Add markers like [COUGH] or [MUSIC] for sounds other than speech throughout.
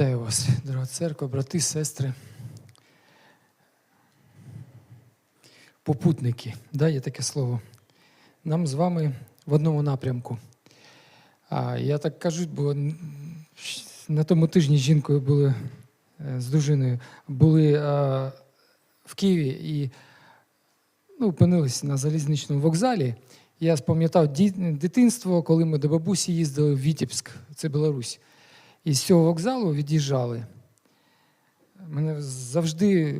Вітаю вас, дорога церква, брати, сестри. Попутники, да, є таке слово. Нам з вами в одному напрямку. А я так кажу, бо на тому тижні з жінкою були е, з дружиною, були е, в Києві і ну, опинилися на залізничному вокзалі. Я спам'ятав дитинство, коли ми до бабусі їздили в Вітебськ, це Білорусь. І з цього вокзалу від'їжджали. Мене завжди е,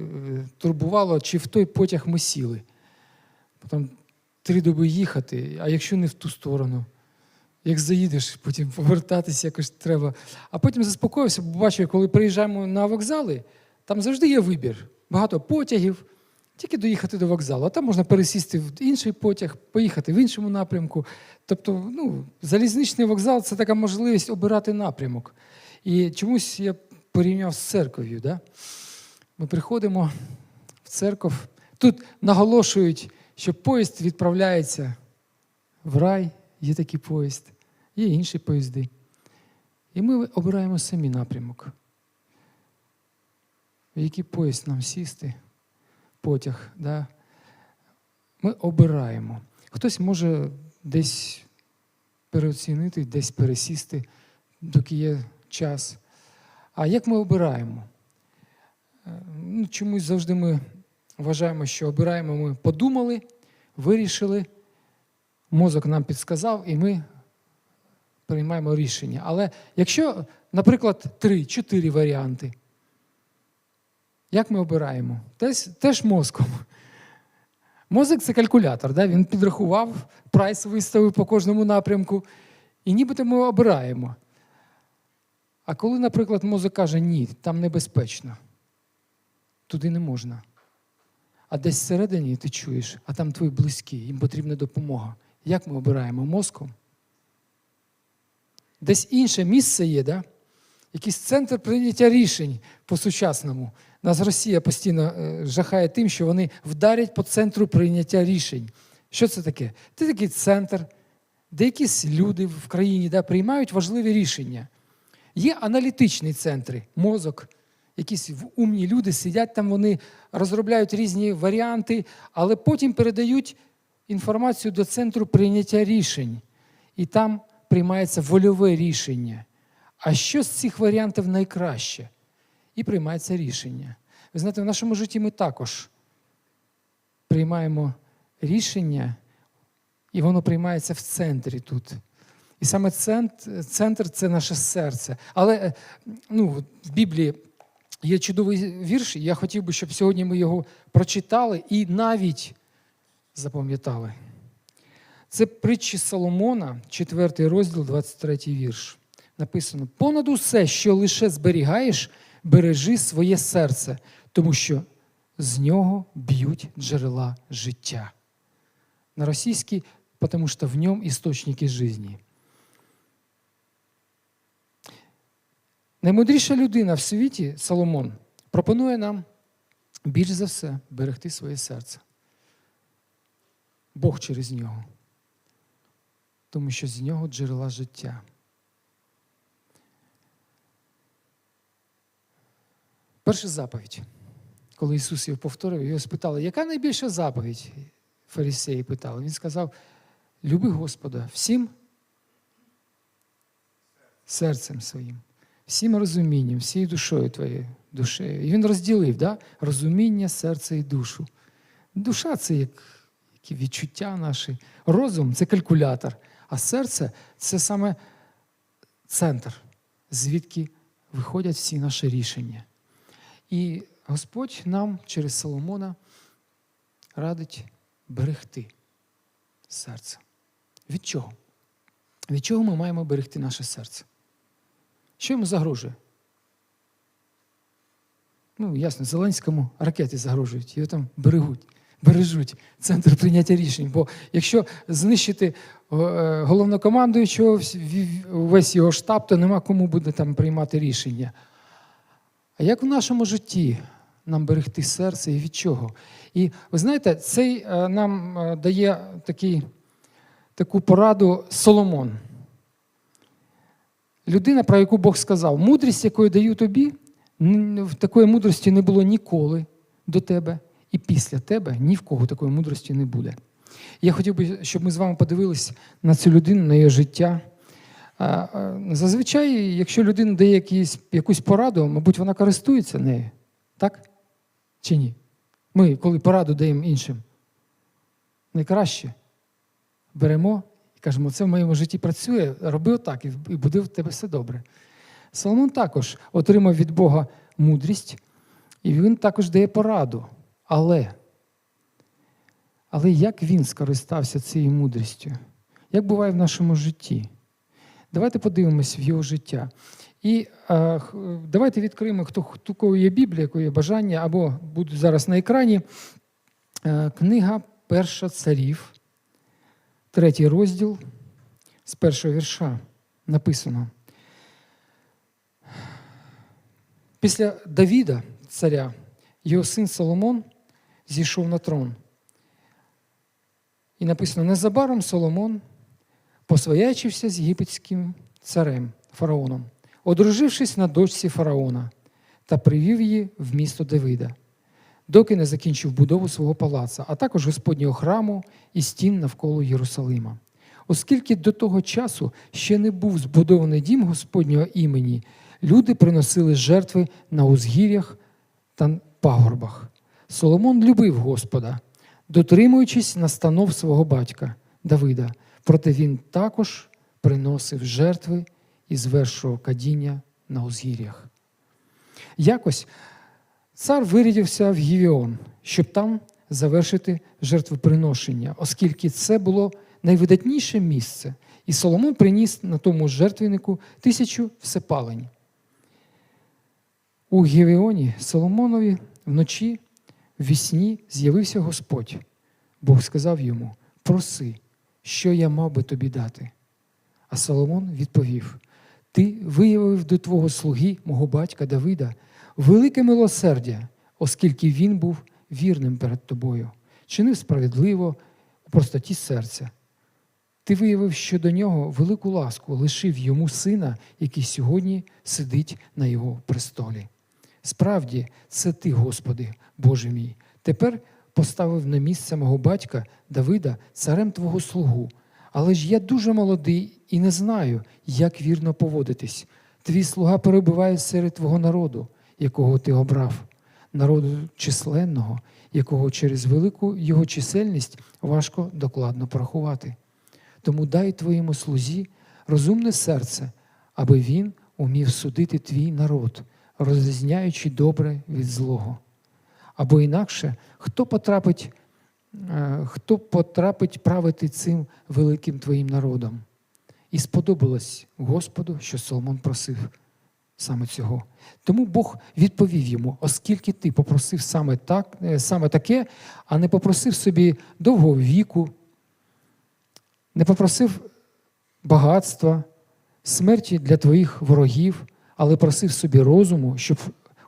турбувало, чи в той потяг ми сіли. Потім три доби їхати, а якщо не в ту сторону. Як заїдеш, потім повертатися якось треба. А потім заспокоївся, бо бачу, коли приїжджаємо на вокзали, там завжди є вибір. Багато потягів, тільки доїхати до вокзалу. А там можна пересісти в інший потяг, поїхати в іншому напрямку. Тобто, ну, залізничний вокзал це така можливість обирати напрямок. І чомусь я порівняв з церков'ю. Да? Ми приходимо в церков. Тут наголошують, що поїзд відправляється в рай, є такий поїзд, є інші поїзди. І ми обираємо самі напрямок. В який поїзд нам сісти, потяг. Да? Ми обираємо. Хтось може десь переоцінити, десь пересісти, доки є час. А як ми обираємо? Е, Ну, чомусь завжди ми вважаємо, що обираємо ми подумали, вирішили, мозок нам підсказав, і ми приймаємо рішення. Але якщо, наприклад, три-чотири варіанти, як ми обираємо? Теж, теж мозком. Мозок це калькулятор, да? він підрахував, прайс виставив по кожному напрямку, і нібито ми обираємо. А коли, наприклад, мозок каже, ні, там небезпечно, туди не можна. А десь всередині ти чуєш, а там твої близькі, їм потрібна допомога. Як ми обираємо мозком? Десь інше місце є, да? якийсь центр прийняття рішень по-сучасному. Нас Росія постійно е, жахає тим, що вони вдарять по центру прийняття рішень. Що це таке? Це такий центр, де якісь люди в країні да, приймають важливі рішення. Є аналітичні центри, мозок, якісь умні люди сидять там, вони розробляють різні варіанти, але потім передають інформацію до центру прийняття рішень. І там приймається вольове рішення. А що з цих варіантів найкраще? І приймається рішення. Ви знаєте, в нашому житті ми також приймаємо рішення, і воно приймається в центрі тут. І саме центр, центр це наше серце. Але е, ну, в Біблії є чудовий вірш, і я хотів би, щоб сьогодні ми його прочитали і навіть запам'ятали. Це притчі Соломона, 4 розділ, 23 вірш. Написано: понад усе, що лише зберігаєш, бережи своє серце, тому що з нього б'ють джерела життя. На російській, тому що в ньому істочники житті. Наймудріша людина в світі, Соломон, пропонує нам більш за все берегти своє серце. Бог через нього. Тому що з нього джерела життя. Перша заповідь. Коли Ісус його повторив, його спитали, яка найбільша заповідь? Фарисеї питали. Він сказав: люби Господа всім серцем своїм, всім розумінням, всією душою твоєю душею. І він розділив да? розуміння, серце і душу. Душа це як, які відчуття наші. Розум це калькулятор, а серце це саме центр, звідки виходять всі наші рішення. І Господь нам через Соломона радить берегти серце. Від чого? Від чого ми маємо берегти наше серце? Що йому загрожує? Ну, ясно, Зеленському ракети загрожують, його там берегуть, бережуть центр прийняття рішень. Бо якщо знищити е, головнокомандуючого, весь його штаб, то нема кому буде там приймати рішення. А як в нашому житті нам берегти серце і від чого? І ви знаєте, цей е, нам е, дає такий, таку пораду Соломон. Людина, про яку Бог сказав, мудрість, яку я даю тобі, такої мудрості не було ніколи до тебе, і після тебе ні в кого такої мудрості не буде. Я хотів би, щоб ми з вами подивились на цю людину, на її життя. Зазвичай, якщо людина дає якісь, якусь пораду, мабуть, вона користується нею. Так? Чи ні? Ми, коли пораду даємо іншим, найкраще беремо кажемо, це в моєму житті працює, роби отак, і буде в тебе все добре. Соломон також отримав від Бога мудрість, і він також дає пораду. Але, але як він скористався цією мудрістю? Як буває в нашому житті? Давайте подивимось в його життя. І е, давайте відкриємо, хто у кого є Біблія, яке є бажання, або буде зараз на екрані. Е, книга Перша царів, третій розділ з першого вірша написано. Після Давіда, царя, його син Соломон зійшов на трон. І написано: незабаром Соломон посвоячився з єгипетським царем фараоном, одружившись на дочці фараона, та привів її в місто Давида, доки не закінчив будову свого палаца, а також Господнього храму і стін навколо Єрусалима. Оскільки до того часу ще не був збудований дім Господнього імені, люди приносили жертви на узгір'ях та пагорбах. Соломон любив Господа, дотримуючись настанов свого батька Давида, проте він також приносив жертви і звершував кадіння на узгір'ях. Якось цар вирядився в Гівіон, щоб там завершити жертвоприношення, оскільки це було найвидатніше місце, і Соломон приніс на тому жертвеннику тисячу всепалень. У Гівіоні Соломонові вночі в вісні з'явився Господь. Бог сказав йому: проси, що я мав би тобі дати. А Соломон відповів: Ти виявив до твого слуги, мого батька Давида, велике милосердя, оскільки він був вірним перед тобою, чинив справедливо у простоті серця. Ти виявив щодо нього велику ласку, лишив йому сина, який сьогодні сидить на його престолі. Справді, це ти, Господи, Боже мій, тепер поставив на місце мого батька Давида царем твого слугу. Але ж я дуже молодий і не знаю, як вірно поводитись. Твій слуга перебуває серед твого народу, якого ти обрав, народу численного, якого через велику його чисельність важко докладно порахувати. Тому дай твоєму слузі розумне серце, аби він умів судити твій народ, розрізняючи добре від злого. Або інакше, хто потрапить, е, хто потрапить правити цим великим твоїм народом? І сподобалось Господу, що Соломон просив саме цього. Тому Бог відповів йому, оскільки ти попросив саме, так, е, саме таке, а не попросив собі довгого віку, не попросив багатства, смерті для твоїх ворогів, але просив собі розуму, щоб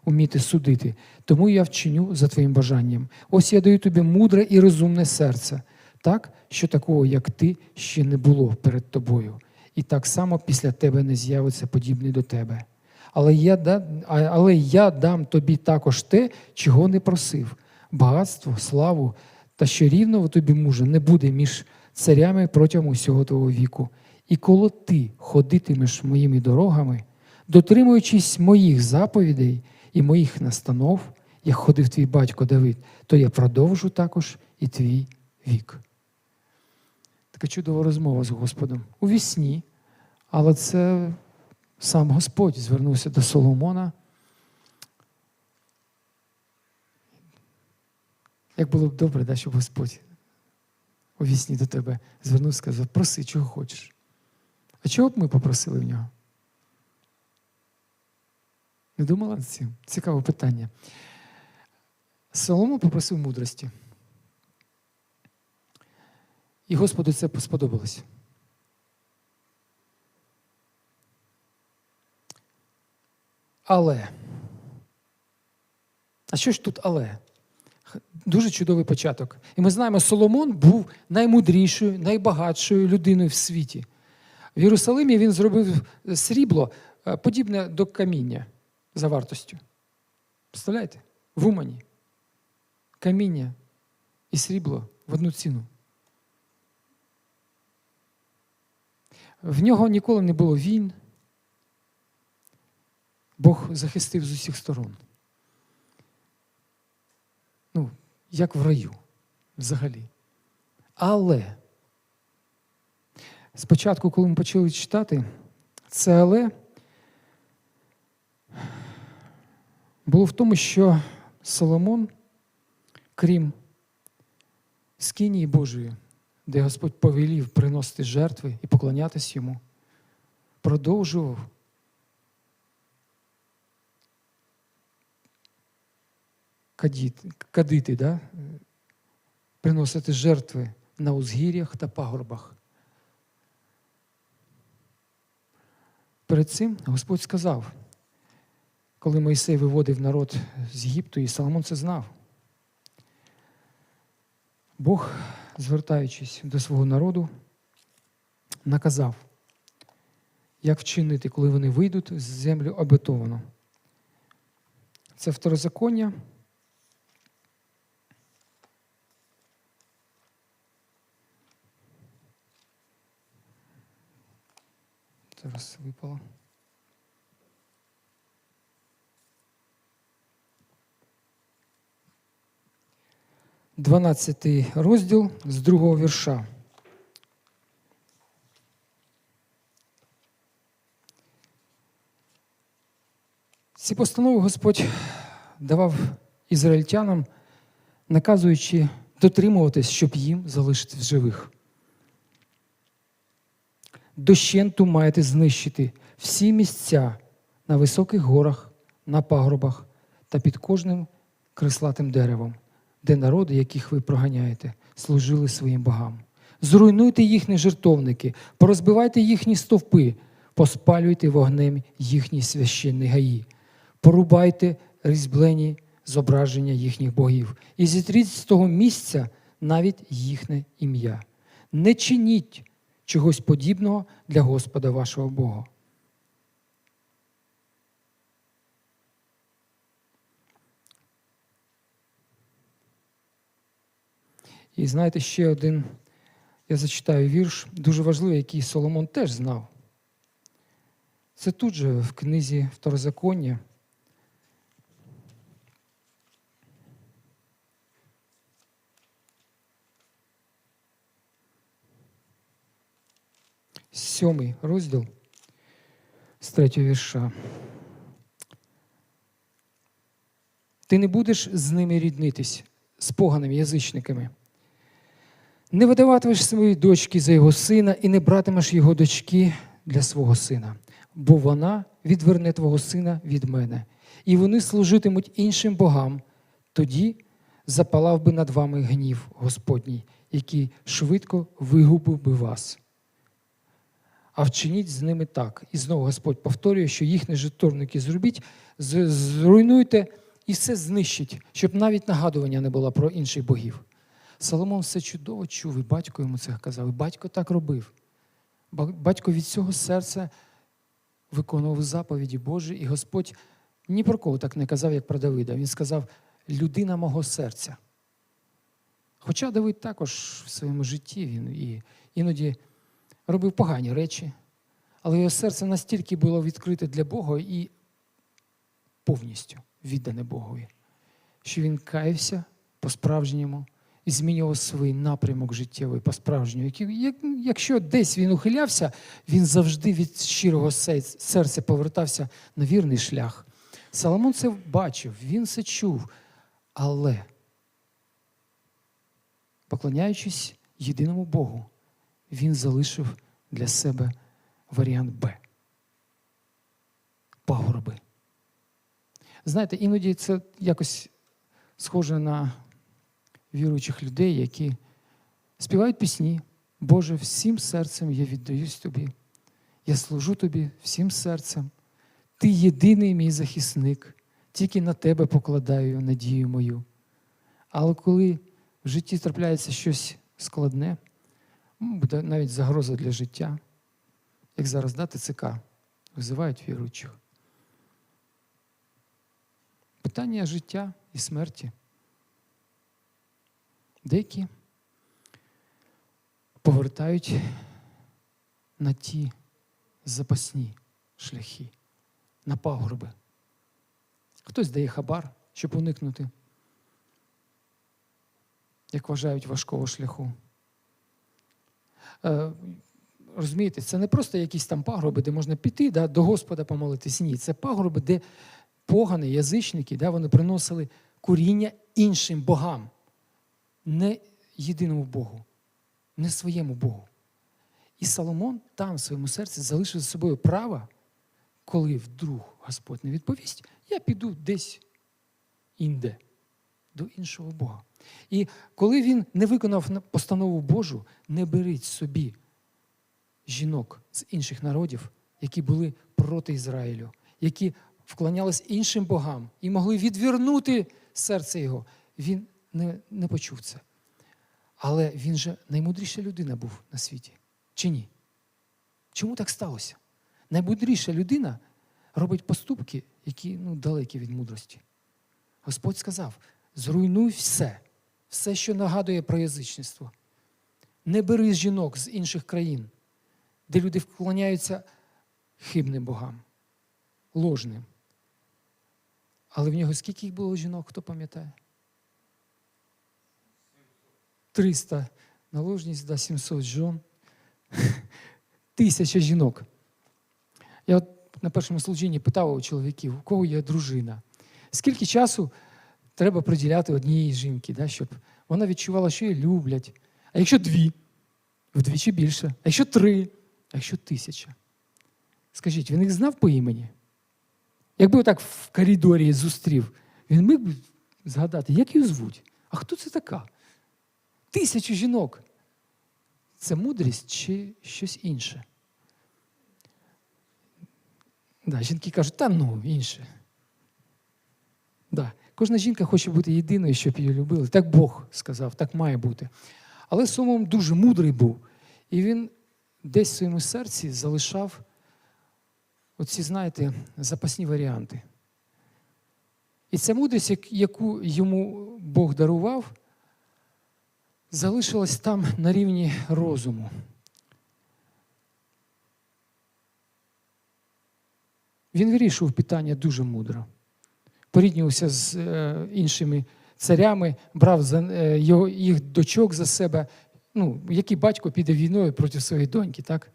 уміти судити. Тому я вчиню за твоїм бажанням. Ось я даю тобі мудре і розумне серце, так, що такого, як ти, ще не було перед тобою. І так само після тебе не з'явиться подібний до тебе. Але я, але я дам тобі також те, чого не просив: багатство, славу, та що рівного тобі мужа не буде між царями протягом усього твого віку. І коли ти ходитимеш моїми дорогами, дотримуючись моїх заповідей і моїх настанов, як ходив твій батько Давид, то я продовжу також і твій вік. Така чудова розмова з Господом у вісні, але це сам Господь звернувся до Соломона. Як було б добре, да, щоб Господь у вісні до тебе звернувся і сказав, проси, чого хочеш. А чого б ми попросили в нього? Не думала над цим? Цікаве питання. Соломон попросив мудрості. І Господу це сподобалось. Але. А що ж тут але? Дуже чудовий початок. І ми знаємо, Соломон був наймудрішою, найбагатшою людиною в світі. В Єрусалимі він зробив срібло е, подібне до каміння за вартостю. Представляєте? В Умані. Каміння і срібло в одну ціну. В нього ніколи не було війн. Бог захистив з усіх сторон. Ну, як в раю взагалі. Але спочатку, коли ми почали читати, це але було в тому, що Соломон, крім скинії Божої, де Господь повелів приносити жертви і поклонятись йому, продовжував кадіти, кадити, да? приносити жертви на узгір'ях та пагорбах. Перед цим Господь сказав, коли Мойсей виводив народ з Єгипту, і Соломон це знав. Бог, звертаючись до свого народу, наказав, як вчинити, коли вони вийдуть з землю обетовану. Це второзаконня. Зараз випало. Дванадцятий розділ з другого вірша. Ці постанови Господь давав ізраїльтянам, наказуючи дотримуватись, щоб їм залишити в живих. Дощенту маєте знищити всі місця на високих горах, на пагорбах та під кожним крислатим деревом, де народи, яких ви проганяєте, служили своїм богам. Зруйнуйте їхні жертовники, порозбивайте їхні стовпи, поспалюйте вогнем їхні священні гаї, порубайте різьблені зображення їхніх богів і зітріть з того місця навіть їхнє ім'я. Не чиніть чогось подібного для Господа вашого Бога. І знаєте, ще один, я зачитаю вірш, дуже важливий, який Соломон теж знав. Це тут же в книзі Второзаконня. Сьомий розділ з третього вірша. Ти не будеш з ними ріднитись, з поганими язичниками. Не видаватимеш своєї дочки за його сина і не братимеш його дочки для свого сина, бо вона відверне твого сина від мене, і вони служитимуть іншим богам. Тоді запалав би над вами гнів Господній, який швидко вигубив би вас. А вчиніть з ними так. І знову Господь повторює, що їхні жертовники зробіть, зруйнуйте і все знищить, щоб навіть нагадування не було про інших богів. Соломон все чудово чув, і батько йому це казав, і батько так робив. Батько від цього серця виконував заповіді Божі, і Господь ні про кого так не казав, як про Давида. Він сказав: людина мого серця. Хоча Давид також в своєму житті він і іноді робив погані речі, але його серце настільки було відкрите для Бога і повністю віддане Богові, що він каявся по-справжньому і змінював свій напрямок життєвий по-справжньому. Якщо десь він ухилявся, він завжди від щирого серця повертався на вірний шлях. Соломон це бачив, він це чув, але поклоняючись єдиному Богу, він залишив для себе варіант Б. Пагорби. Знаєте, іноді це якось схоже на віруючих людей, які співають пісні. Боже, всім серцем я віддаюсь тобі. Я служу тобі всім серцем. Ти єдиний мій захисник, тільки на тебе покладаю надію мою. Але коли в житті трапляється щось складне, буде навіть загроза для життя, як зараз да, ТЦК, визивають віруючих. Питання життя і смерті. Деякі повертають на ті запасні шляхи, на пагорби. Хтось дає хабар, щоб уникнути, як вважають важкого шляху. Е, розумієте, це не просто якісь там пагорби, де можна піти да, до Господа помолитись. Ні, це пагорби, де погани, язичники, да, вони приносили коріння іншим богам, не єдиному Богу, не своєму Богу. І Соломон там в своєму серці залишив за собою право, коли вдруг Господь не відповість, я піду десь інде, до іншого Бога. І коли він не виконав постанову Божу, не беріть собі жінок з інших народів, які були проти Ізраїлю, які вклонялись іншим богам і могли відвернути серце його. Він не, не почув це. Але він же наймудріша людина був на світі. Чи ні? Чому так сталося? Наймудріша людина робить поступки, які ну, далекі від мудрості. Господь сказав: зруйнуй все, все, що нагадує про язичництво. Не бери жінок з інших країн, де люди вклоняються хибним богам, ложним. Але в нього скільки їх було жінок, хто пам'ятає? 300 наложниць, да, 700 жон, [LAUGHS] тисяча жінок. Я от на першому служінні питав у чоловіків, у кого є дружина, скільки часу треба приділяти одній жінці, да, щоб вона відчувала, що її люблять. А якщо дві, вдвічі більше, а якщо три, а якщо тисяча. Скажіть, він їх знав по імені? Якби отак в коридорі зустрів, він міг би згадати, як її звуть? А хто це така? Тисячу жінок. Це мудрість чи щось інше? Да, Жінки кажуть, та ну, інше. Да. Кожна жінка хоче бути єдиною, щоб її любили. Так Бог сказав, так має бути. Але Соломон дуже мудрий був. І він десь в своєму серці залишав оці, знаєте, запасні варіанти. І ця мудрість, яку йому Бог дарував, залишилась там на рівні розуму. Він вирішував питання дуже мудро. Поріднювався з е, іншими царями, брав е, їх дочок за себе. Ну, який батько піде війною проти своєї доньки, так?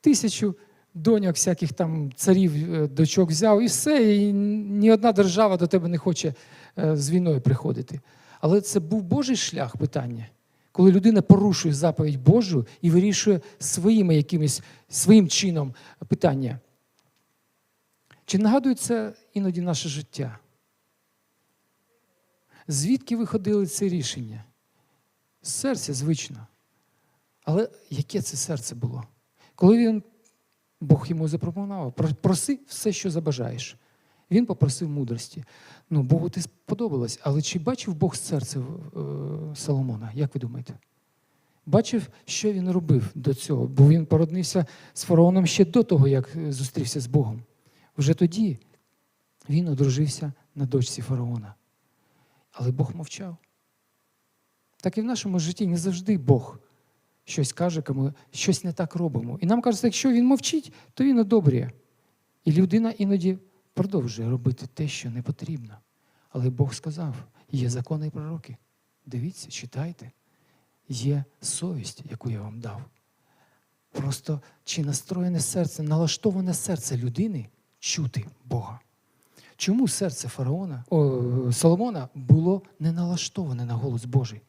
Тисячу доньок, всяких там царів, е, дочок взяв, і все, і ні одна держава до тебе не хоче з війною приходити. Але це був Божий шлях питання, коли людина порушує заповідь Божу і вирішує своїми якимось своїм чином питання. Чи нагадує це іноді наше життя? Звідки виходили це рішення? З серця, звично. Але яке це серце було? Коли він, Бог йому запропонував, проси все, що забажаєш. Він попросив мудрості. Ну, Богу ти сподобалось, але чи бачив Бог серце е, Соломона? Як ви думаєте? Бачив, що він робив до цього, бо він породнився з фараоном ще до того, як зустрівся з Богом. Вже тоді він одружився на дочці фараона. Але Бог мовчав. Так і в нашому житті не завжди Бог щось каже, коли щось не так робимо. І нам кажеться, якщо він мовчить, то він одобрює. І людина іноді продовжує робити те, що не потрібно. Але Бог сказав: є закони і пророки. Дивіться, читайте, є совість, яку я вам дав. Просто чи настроєне серце, налаштоване серце людини чути Бога. Чому серце фараона, о, Соломона було не налаштоване на голос Божий?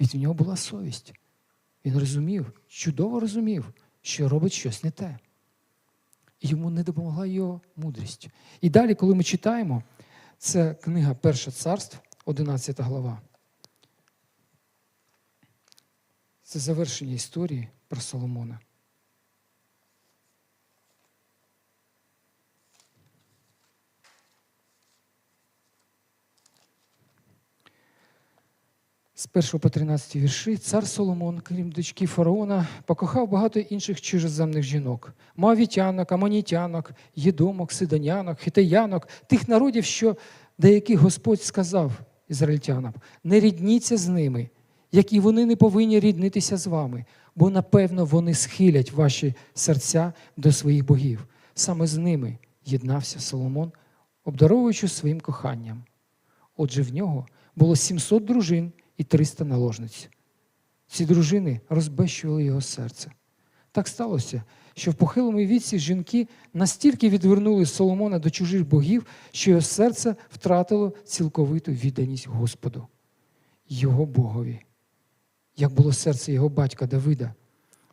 Від у нього була совість. Він розумів, чудово розумів, що робить щось не те. Йому не допомогла його мудрість. І далі, коли ми читаємо, це книга Перше царств, 11 глава. Це завершення історії про Соломона. З 1 по 13 вірші, цар Соломон, крім дочки фараона, покохав багато інших чужоземних жінок: моавітянок, амонітянок, єдомок, сидонянок, хитаянок, тих народів, що деяких Господь сказав ізраїльтянам: не рідніться з ними, як і вони не повинні ріднитися з вами, бо напевно вони схилять ваші серця до своїх богів. Саме з ними єднався Соломон, обдаровуючи своїм коханням. Отже, в нього було 700 дружин і 300 наложниць. Ці дружини розбещували його серце. Так сталося, що в похилому віці жінки настільки відвернули Соломона до чужих богів, що його серце втратило цілковиту відданість Господу, його Богові, як було серце його батька Давида.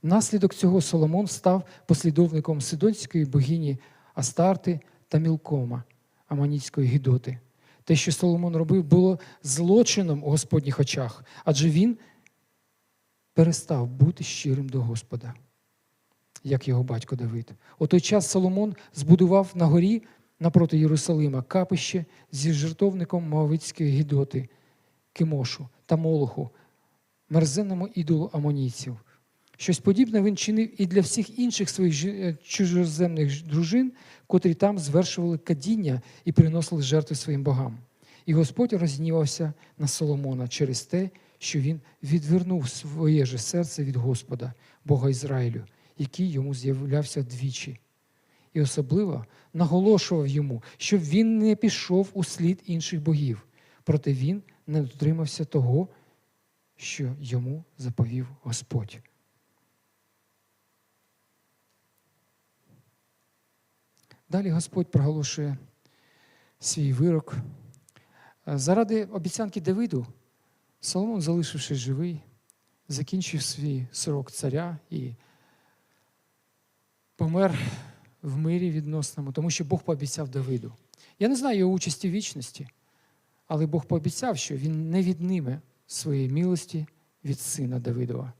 Внаслідок цього Соломон став послідовником сидонської богині Астарти та Мілкома, Аманітської Гідоти. Те, що Соломон робив, було злочином у Господніх очах, адже він перестав бути щирим до Господа, як його батько Давид. У той час Соломон збудував на горі напроти Єрусалима капище зі жертовником Моавицької Гідоти, Кимошу та Молоху, мерзенному ідолу амонійців. Щось подібне він чинив і для всіх інших своїх е, чужоземних дружин, котрі там звершували кадіння і приносили жертви своїм богам. І Господь рознівався на Соломона через те, що він відвернув своє же серце від Господа, Бога Ізраїлю, який йому з'являвся двічі. І особливо наголошував йому, щоб він не пішов у слід інших богів, проте він не дотримався того, що йому заповів Господь. Далі Господь проголошує свій вирок. Е, Заради обіцянки Давиду Соломон, залишившись живий, закінчив свій срок царя і помер в мирі відносному, тому що Бог пообіцяв Давиду. Я не знаю його участі в вічності, але Бог пообіцяв, що він не відніме своєї милості від сина Давидова.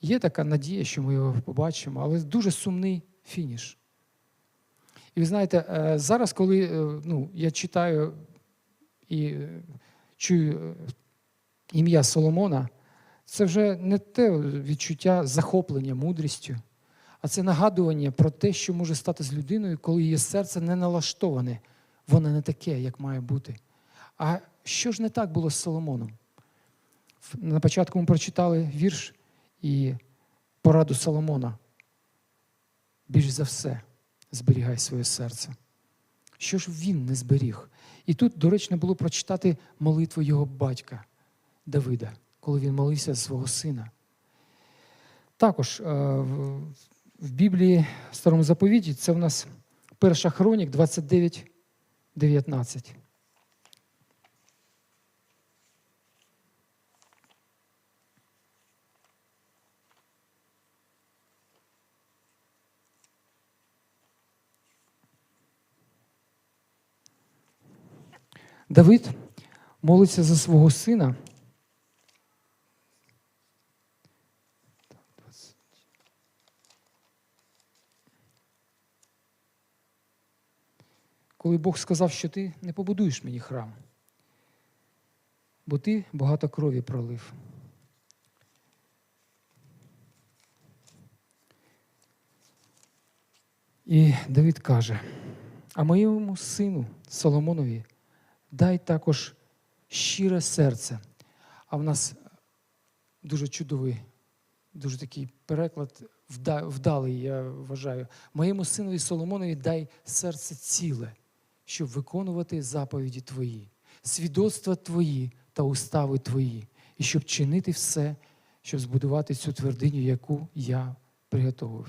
Є така надія, що ми його побачимо, але дуже сумний фініш. І ви знаєте, е, зараз, коли е, ну, я читаю і е, чую ім'я Соломона, це вже не те відчуття захоплення мудрістю, а це нагадування про те, що може стати з людиною, коли її серце не налаштоване, воно не таке, як має бути. А що ж не так було з Соломоном? На початку ми прочитали вірш і пораду Соломона. Більш за все, зберігай своє серце. Що ж він не зберіг? І тут доречно було прочитати молитву його батька Давида, коли він молився за свого сина. Також е, в- Біблії в Старому заповіті це в нас перша хронік 29, 19. Давид молиться за свого сина. Коли Бог сказав, що ти не побудуєш мені храм, бо ти багато крові пролив. І Давид каже: а моєму сину Соломонові дай також щире серце. А в нас дуже чудовий, дуже такий переклад, вдалий, я вважаю. Моєму синові Соломонові дай серце ціле, щоб виконувати заповіді твої, свідоцтва твої та устави твої, і щоб чинити все, щоб збудувати цю твердиню, яку я приготовив.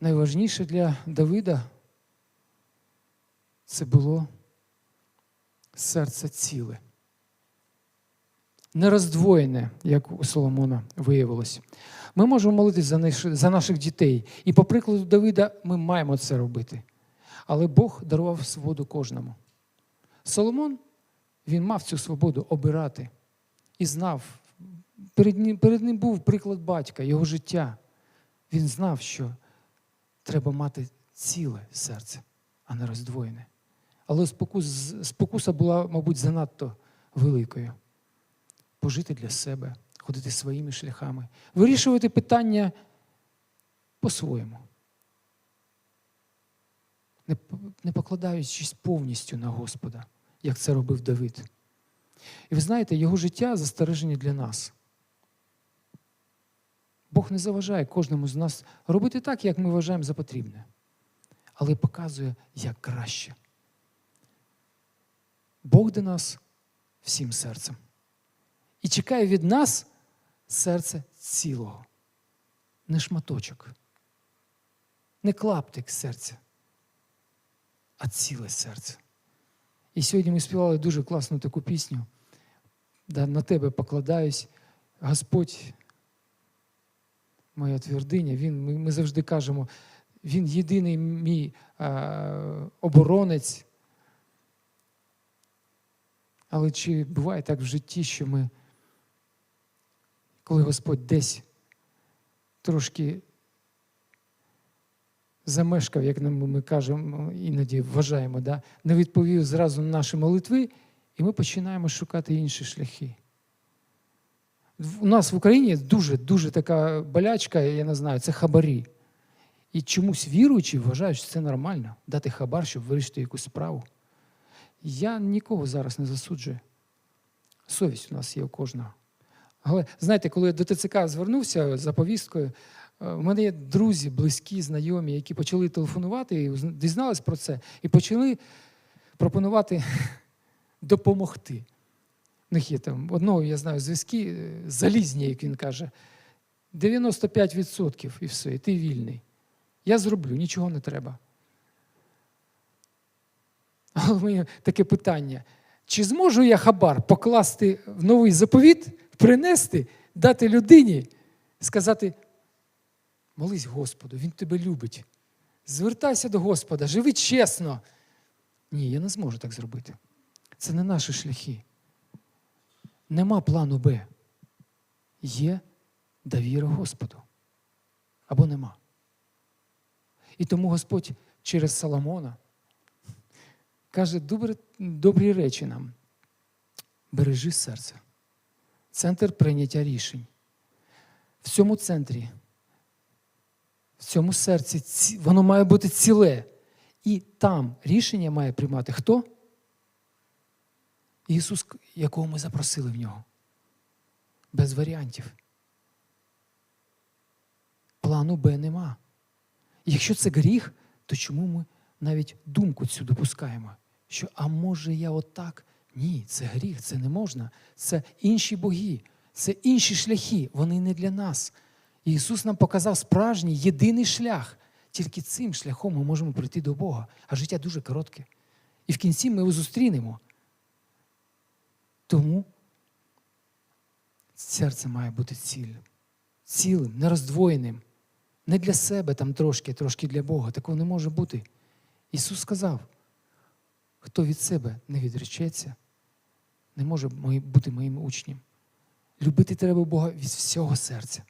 Найважніше для Давида це було серце ціле. Не роздвоєне, як у Соломона виявилось. Ми можемо молитися за, наш- за наших дітей. І по прикладу Давида ми маємо це робити. Але Бог дарував свободу кожному. Соломон він мав цю свободу обирати і знав. Перед ним, перед ним був приклад батька, його життя. Він знав, що треба мати ціле серце, а не роздвоєне. Але спокус, спокуса була, мабуть, занадто великою. Пожити для себе, ходити своїми шляхами, вирішувати питання по-своєму, не, покладаючись повністю на Господа, як це робив Давид. І ви знаєте, його життя застереження для нас. Бог не заважає кожному з нас робити так, як ми вважаємо за потрібне, але показує, як краще. Бог до нас всім серцем. І чекає від нас серце цілого, не шматочок, не клаптик серця, а ціле серце. І сьогодні ми співали дуже класну таку пісню. Да, На тебе покладаюсь, Господь, моя твердиня, він, ми, ми завжди кажемо, Він єдиний мій е, оборонець. Але чи буває так в житті, що ми, коли Господь десь трошки замешкав, як ми кажемо, іноді вважаємо, да? не відповів зразу на наші молитви, і ми починаємо шукати інші шляхи. У нас в Україні дуже дуже така болячка, я не знаю, це хабарі. І чомусь віруючі вважають, що це нормально дати хабар, щоб вирішити якусь справу. Я нікого зараз не засуджую. Совість у нас є у кожного. Але знаєте, коли я до ТЦК звернувся за повісткою, е, у мене є друзі, близькі, знайомі, які почали телефонувати і дізнались про це, і почали пропонувати [LAUGHS] допомогти. У них є там одного, я знаю, зв'язки е, залізні, як він каже. 95% і все, і ти вільний. Я зроблю, нічого не треба. Але в мене таке питання: чи зможу я хабар покласти в новий заповіт, принести, дати людині, сказати: молись Господу, Він тебе любить. Звертайся до Господа, живи чесно. Ні, я не зможу так зробити. Це не наші шляхи. Нема плану Б. Є довіра Господу. Або нема. І тому Господь через Соломона каже добрі, добрі речі нам. Бережи серце. Центр прийняття рішень. В цьому центрі, в цьому серці воно має бути ціле. І там рішення має приймати хто? Ісус, якого ми запросили в нього. Без варіантів. Плану Б нема. Якщо це гріх, то чому ми навіть думку цю допускаємо? Що, а може я отак? Ні, це гріх, це не можна. Це інші боги, це інші шляхи, вони не для нас. І Ісус нам показав справжній єдиний шлях. Тільки цим шляхом ми можемо прийти до Бога. А життя дуже коротке. І в кінці ми його зустрінемо. Тому серце має бути цілим, цілим, нероздвоєним. Не для себе там трошки, трошки для Бога. Такого не може бути. Ісус сказав, хто від себе не відречеться, не може бути моїм учнем. Любити треба Бога від всього серця.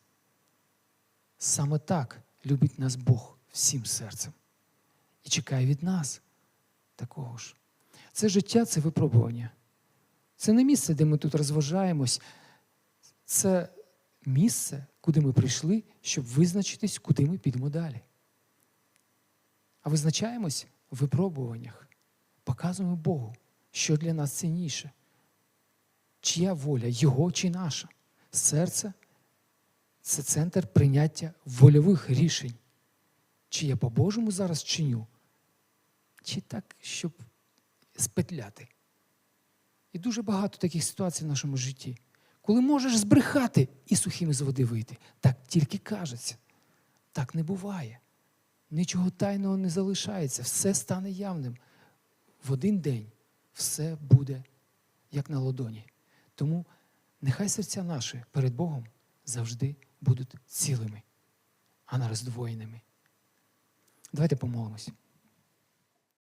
Саме так любить нас Бог всім серцем. І чекає від нас такого ж. Це життя це випробування. Це не місце, де ми тут розважаємось. Це місце, куди ми прийшли, щоб визначитись, куди ми підемо далі. А визначаємось в випробуваннях, показуємо Богу, що для нас цінніше. Чия воля, Його чи наша? Серце це центр прийняття вольових рішень. Чи я по-божому зараз чиню, чи так, щоб спетляти. І дуже багато таких ситуацій в нашому житті, коли можеш збрехати і сухим з води вийти. Так тільки кажеться. Так не буває. Нічого тайного не залишається, все стане явним. В один день все буде як на ладоні. Тому нехай серця наші перед Богом завжди будуть цілими, а не роздвоєними. Давайте помолимось.